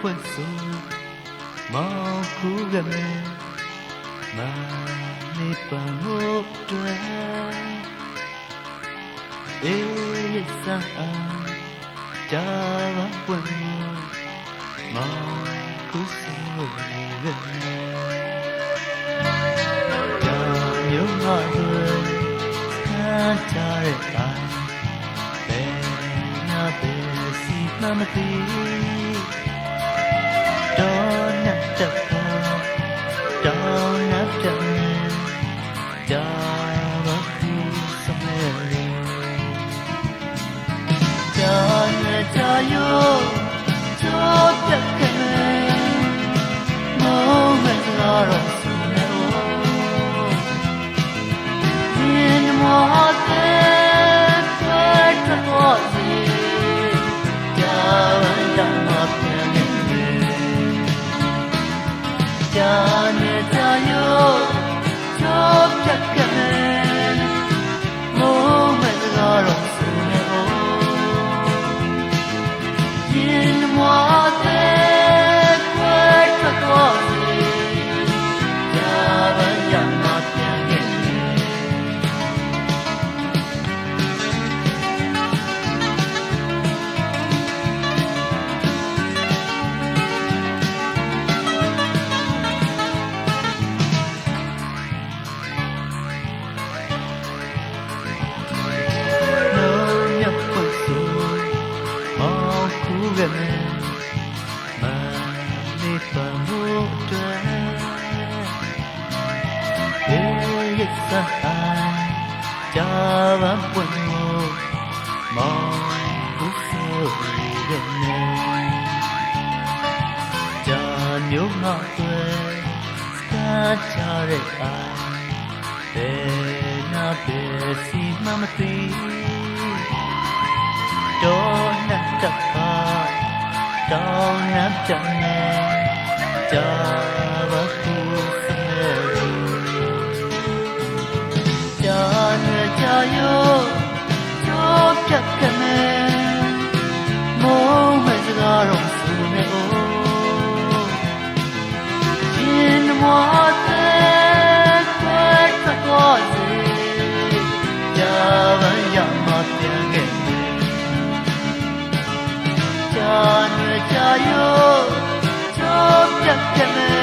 ဖွင့်ဆိုမောင်ခုကမဲမာနေပန်မို့တွင်အေးရစံအားကြာပါပွင့်မောင်ခုဆိုနေရမယ်ကြာမျိုးငါတို့ဆန်းကြတဲ့အိုင်ဘယ်နာပဲစီမမသိ Jane tayo chop chak ရစမ်းကြာပါပွင့်မို့မောင်ခုဆိုရနေကြာမျိုးငါတွေစာချတဲ့အိုင်ဘယ်နာပဲစီမမသိတော့နဲ့တက်ပါတောင်းနဲ့ကြံနေကြာ နေကြာယောချောပြ